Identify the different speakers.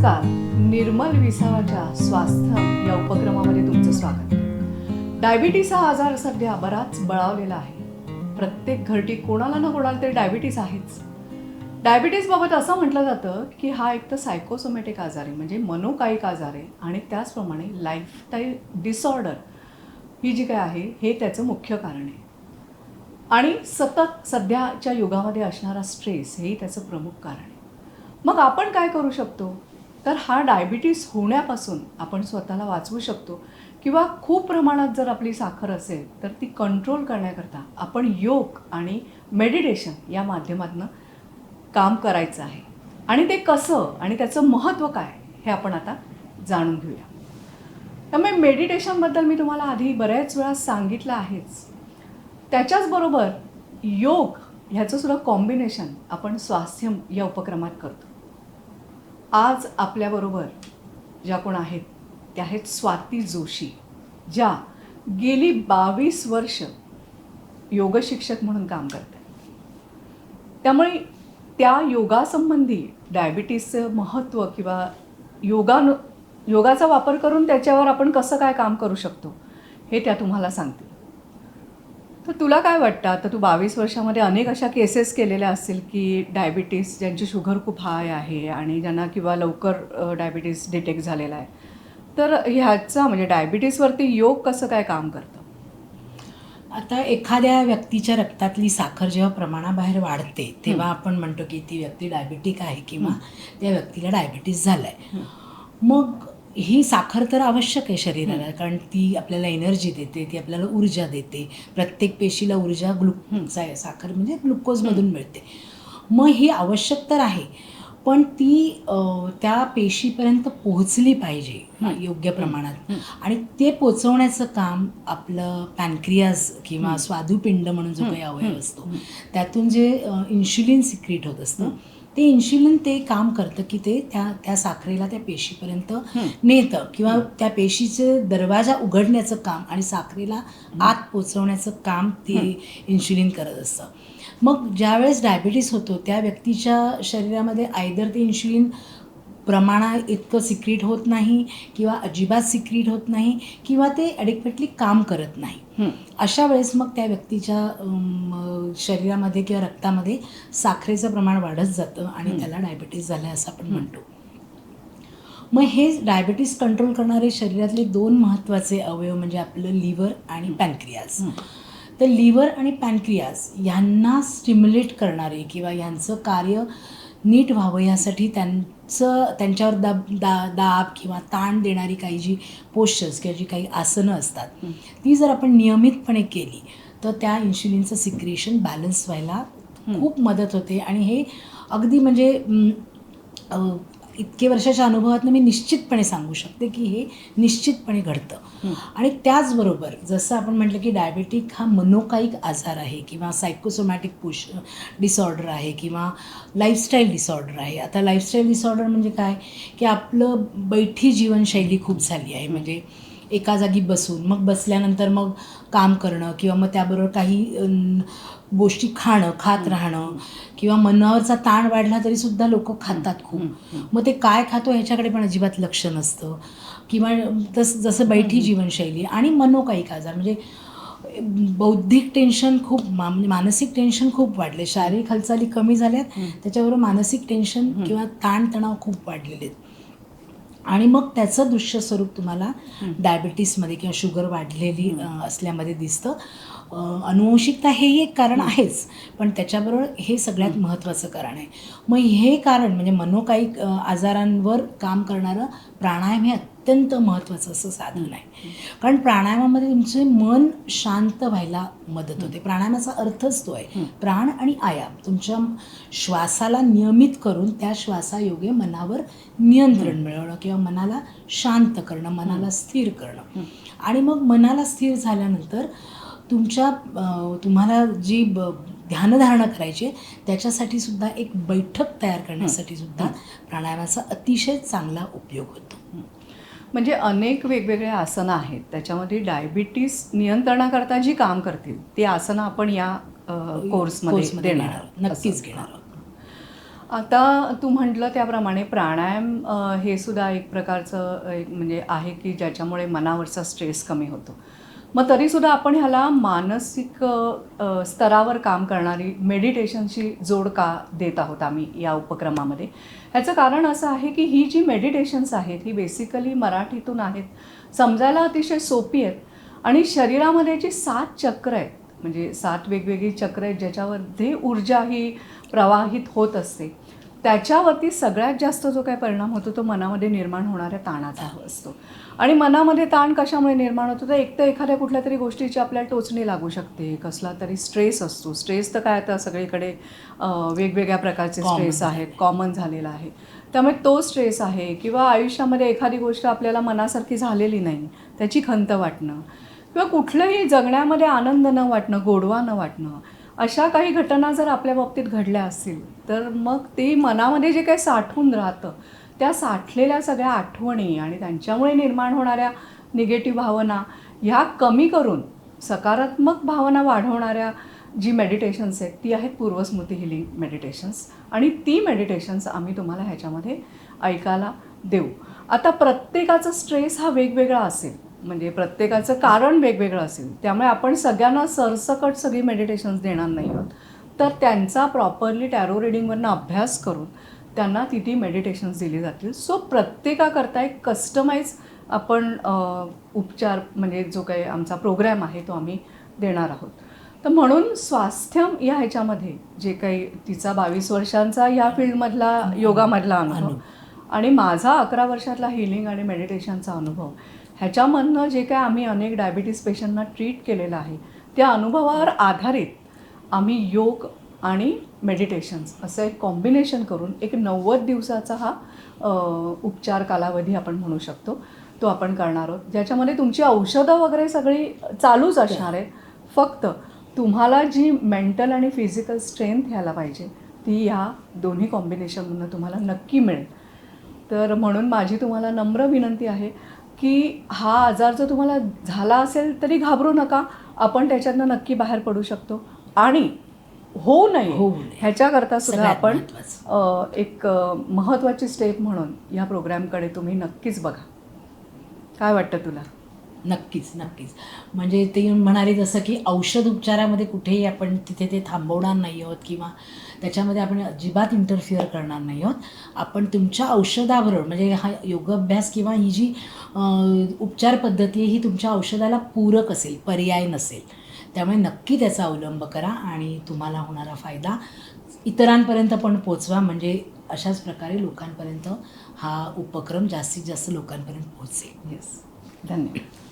Speaker 1: नमस्कार. निर्मल विसावाच्या स्वास्थ्य या उपक्रमामध्ये तुमचं स्वागत. डायबिटीस हा आजार सध्या बराच बळावलेला आहे. प्रत्येक घरटी कोणाला ना कोणाला तरी डायबिटीस आहेच. डायबिटीसबाबत असं म्हटलं जातं की हा एक तर सायकोसोमॅटिक आजार आहे म्हणजे मनोकायिक आजार आहे आणि त्याचप्रमाणे लाईफस्टाईल डिसऑर्डर ही जी काय आहे हे त्याचं मुख्य कारण आहे. आणि सतत सध्याच्या युगामध्ये असणारा स्ट्रेस हेही त्याचं प्रमुख कारण आहे. मग आपण काय करू शकतो? तर हा डायबिटीस होण्यापासून आपण स्वतःला वाचवू शकतो. किंवा खूप प्रमाणात जर आपली साखर असेल तर ती कंट्रोल करण्याकरता आपण योग आणि मेडिटेशन या माध्यमातून काम करायचं आहे. आणि ते कसं आणि त्याचं महत्त्व काय हे आपण आता जाणून घेऊया. त्यामुळे मेडिटेशनबद्दल मी तुम्हाला आधी बऱ्याच वेळा सांगितलं आहेच. त्याच्याचबरोबर योग ह्याचं सुद्धा कॉम्बिनेशन आपण स्वास्थ्य या उपक्रमात करतो. आज आपल्याबरोबर ज्या कोण आहेत त्या आहेत स्वाती जोशी ज्या गेली बावीस वर्ष योगशिक्षक म्हणून काम करतात. त्यामुळे त्या योगासंबंधी डायबिटीसचं महत्त्व किंवा योगान योगाचा वापर करून त्याच्यावर आपण कसं काय काम करू शकतो हे त्या तुम्हाला सांगतील तर तुला काय वाटतं? आता तू बावीस वर्षामध्ये अनेक अशा केसेस केलेल्या असतील की डायबिटीस ज्यांची शुगर खूप हाय आहे आणि ज्यांना किंवा लवकर डायबिटीस डिटेक्ट झालेला आहे. तर ह्याचा म्हणजे डायबिटीसवरती योग कसं काय काम करतं?
Speaker 2: आता एखाद्या व्यक्तीच्या रक्तातली साखर जेव्हा प्रमाणाबाहेर वाढते तेव्हा आपण म्हणतो की ती व्यक्ती डायबिटिक आहे किंवा त्या व्यक्तीला डायबिटीस झालाय. मग ही साखर तर आवश्यक आहे शरीराला कारण ती आपल्याला एनर्जी देते ती आपल्याला ऊर्जा देते. प्रत्येक पेशीला ऊर्जा ग्लुक सा- साखर म्हणजे ग्लुकोजमधून मिळते. मग ही आवश्यक तर आहे पण ती त्या पेशीपर्यंत पोहोचली पाहिजे योग्य प्रमाणात. आणि ते पोचवण्याचं काम आपलं पॅनक्रियाज किंवा स्वादुपिंड म्हणून जो काही अवयव असतो त्यातून जे इन्शुलिन सिक्रिट होत असतं ते इन्शुलिन ते काम करतं की ते त्या त्या साखरेला त्या पेशीपर्यंत नेतं किंवा त्या पेशीचे दरवाजा उघडण्याचं काम आणि साखरेला आत पोचवण्याचं काम ते इन्शुलिन करत असतं. मग ज्यावेळेस डायबिटीस होतो त्या व्यक्तीच्या शरीरामध्ये आयदर ते इन्शुलिन प्रमाणा इतकं सिक्रीट होत नाही किंवा अजिबात सिक्रीट होत नाही किंवा ते ॲडिक्वेटली काम करत नाही. अशा वेळेस मग त्या व्यक्तीच्या शरीरामध्ये किंवा रक्तामध्ये साखरेचं प्रमाण वाढत जातं आणि त्याला डायबिटीस झालं असं आपण म्हणतो. मग हे डायबिटीस कंट्रोल करणारे शरीरातले दोन महत्त्वाचे अवयव म्हणजे आपलं लिव्हर आणि पॅनक्रियाज तर लिव्हर आणि पॅनक्रियाज ह्यांना स्टिम्युलेट करणारे किंवा ह्यांचं कार्य नीट व्हावं यासाठी त्यांचं त्यांच्यावर दाब दा दाब किंवा ताण देणारी काही जी पोश्चर्स किंवा जी काही आसनं असतात ती जर आपण नियमितपणे केली तर त्या इन्शुलिनचं सिक्रेशन बॅलन्स व्हायला खूप मदत होते. आणि हे अगदी म्हणजे इतके वर्षाच्या अनुभवातनं मी निश्चितपणे सांगू शकते की हे निश्चितपणे घडतं. आणि त्याचबरोबर जसं आपण म्हटलं की डायबेटिक हा मनोकायिक आजार आहे किंवा सायकोसोमॅटिक पुश डिसऑर्डर आहे किंवा लाईफस्टाईल डिसऑर्डर आहे. आता लाईफस्टाईल डिसऑर्डर म्हणजे काय? की आपलं बैठी जीवनशैली खूप झाली आहे. म्हणजे एका जागी बसून मग बसल्यानंतर मग काम करणं किंवा मग त्याबरोबर काही गोष्टी खाणं खात राहणं किंवा मनावरचा ताण वाढला तरी सुद्धा लोक खातात खूप. मग ते काय खातो ह्याच्याकडे पण अजिबात लक्ष नसतं. किंवा तस जसं बैठी जीवनशैली आणि मनोकायिक आजार म्हणजे बौद्धिक टेन्शन खूप मानसिक टेन्शन खूप वाढले. शारीरिक हालचाली कमी झाल्यात त्याच्याबरोबर मानसिक टेन्शन किंवा ताणतणाव खूप वाढलेले आहेत. आणि मग त्याचं दृश्य स्वरूप तुम्हाला डायबिटीसमध्ये किंवा शुगर वाढलेली असल्यामध्ये दिसतं. अनुवंशिकता हेही एक कारण आहेच पण त्याच्याबरोबर हे सगळ्यात महत्त्वाचं कारण आहे. मग हे कारण म्हणजे मनोकायिक आजारांवर काम करणारं प्राणायाम हे अत्यंत महत्त्वाचं असं साधन आहे. कारण प्राणायामामध्ये तुमचे मन शांत व्हायला मदत होते. प्राणायामाचा अर्थच तो आहे प्राण आणि आयाम. तुमच्या श्वासाला नियमित करून त्या श्वासायोगे मनावर नियंत्रण मिळवणं किंवा मनाला शांत करणं मनाला स्थिर करणं. आणि मग मनाला स्थिर झाल्यानंतर तुमच्या तुम्हाला जी ब ध्यानधारणा करायची आहे, त्याच्यासाठी सुद्धा एक बैठक तयार करण्यासाठी सुद्धा प्राणायामाचा अतिशय चांगला उपयोग होतो
Speaker 1: म्हणजे अनेक वेगवेगळे आसनं आहेत त्याच्यामध्ये डायबिटीस नियंत्रणाकरता जी काम करतील ती आसनं आपण या कोर्समध्ये देणार.
Speaker 2: नक्कीच. घेणार आहोत.
Speaker 1: आता तू म्हटलं त्याप्रमाणे प्राणायाम हे सुद्धा एक प्रकारचं एक म्हणजे आहे की ज्याच्यामुळे मनावरचा स्ट्रेस कमी होतो मग तरीसुद्धा आपण ह्याला मानसिक स्तरावर काम करणारी मेडिटेशनशी जोड का देत आहोत आम्ही या उपक्रमामध्ये? ह्याचं कारण असं आहे की ही जी मेडिटेशन्स आहेत ही बेसिकली मराठीतून आहेत समजायला अतिशय सोपी आहेत आणि शरीरामध्ये जी सात चक्र आहेत म्हणजे सात वेगवेगळी चक्र आहेत ज्याच्यामध्ये ऊर्जा ही प्रवाहित होत असते त्याच्यावरती सगळ्यात जास्त जो काय परिणाम होतो तो मनामध्ये निर्माण होणाऱ्या ताणाचा असतो. आणि मनामध्ये ताण कशामुळे निर्माण होतो? तर एक तर एखाद्या कुठल्या तरी गोष्टीची आपल्याला टोचणी लागू शकते. कसला तरी स्ट्रेस असतो. स्ट्रेस तर काय आता सगळीकडे वेगवेगळ्या प्रकारचे स्ट्रेस आहेत. कॉमन झालेला आहे. त्यामुळे तो स्ट्रेस आहे किंवा आयुष्यामध्ये एखादी गोष्ट आपल्याला मनासारखी झालेली नाही त्याची खंत वाटणं किंवा कुठलंही जगण्यामध्ये आनंद न वाटणं गोडवा न वाटणं अशा काही घटना जर आपल्या बाबतीत घडल्या असतील तर मग ते मनामध्ये जे काही साठून राहतं त्या साठलेल्या सगळ्या आठवणी आणि त्यांच्यामुळे निर्माण होणाऱ्या निगेटिव्ह भावना ह्या कमी करून सकारात्मक भावना वाढवणाऱ्या जी मेडिटेशन्स आहेत ती आहेत पूर्वस्मृती हिलिंग मेडिटेशन्स आणि ती मेडिटेशन्स आम्ही तुम्हाला ह्याच्यामध्ये ऐकायला देऊ. आता प्रत्येकाचा स्ट्रेस हा वेगवेगळा असेल. म्हणजे प्रत्येकाचं कारण वेगवेगळं असेल. त्यामुळे आपण सगळ्यांना सरसकट सगळी मेडिटेशन्स देणार नाही आहोत. तर त्यांचा प्रॉपरली टॅरो रिडिंगवरनं अभ्यास करून त्यांना ती ती मेडिटेशन्स दिली जातील. सो प्रत्येकाकरता एक कस्टमाइज आपण उपचार म्हणजे जो काही आमचा प्रोग्रॅम आहे तो आम्ही देणार आहोत. तर म्हणून स्वास्थ्यम या ह्याच्यामध्ये जे काही तिचा बावीस वर्षांचा या फील्डमधला योगामधला अनुभव आणि माझा अकरा वर्षातला हिलिंग आणि मेडिटेशनचा अनुभव ह्याच्यामधनं जे काय आम्ही अनेक डायबिटीस पेशंटना ट्रीट केलेलं आहे त्या अनुभवावर आधारित आम्ही योग आणि मेडिटेशन्स असं एक कॉम्बिनेशन करून एक नव्वद दिवसाचा हा उपचार कालावधी आपण म्हणू शकतो. तो आपण करणार आहोत. ज्याच्यामध्ये तुमची औषधं वगैरे सगळी चालूच असणार आहेत. फक्त तुम्हाला जी मेंटल आणि फिजिकल स्ट्रेंथ घ्यायला पाहिजे ती ह्या दोन्ही कॉम्बिनेशनमधून तुम्हाला नक्की मिळेल. तर म्हणून माझी तुम्हाला नम्र विनंती आहे की हा आजार जर तुम्हाला झाला असेल तरी घाबरू नका. आपण त्याच्यातनं नक्की बाहेर पडू शकतो. आणि होऊ नये. ह्याच्याकरता सुद्धा आपण एक अ, महत्त्वाची स्टेप म्हणून या प्रोग्रॅमकडे तुम्ही नक्कीच बघा. काय वाटतं तुला?
Speaker 2: नक्कीच नक्कीच. म्हणजे ते म्हणाले जसं की औषध उपचारामध्ये कुठेही आपण तिथे ते थांबवणार नाही आहोत किंवा त्याच्यामध्ये आपण अजिबात इंटरफिअर करणार नाही आहोत. आपण तुमच्या औषधाबरोबर म्हणजे हा योगाभ्यास किंवा ही जी उपचार पद्धती आहे ही तुमच्या औषधाला पूरक असेल पर्याय नसेल. त्यामुळे नक्की त्याचा अवलंब करा आणि तुम्हाला होणारा फायदा इतरांपर्यंत पण पोचवा म्हणजे अशाच प्रकारे लोकांपर्यंत हा उपक्रम जास्तीत जास्त लोकांपर्यंत पोचेल
Speaker 1: येस धन्यवाद.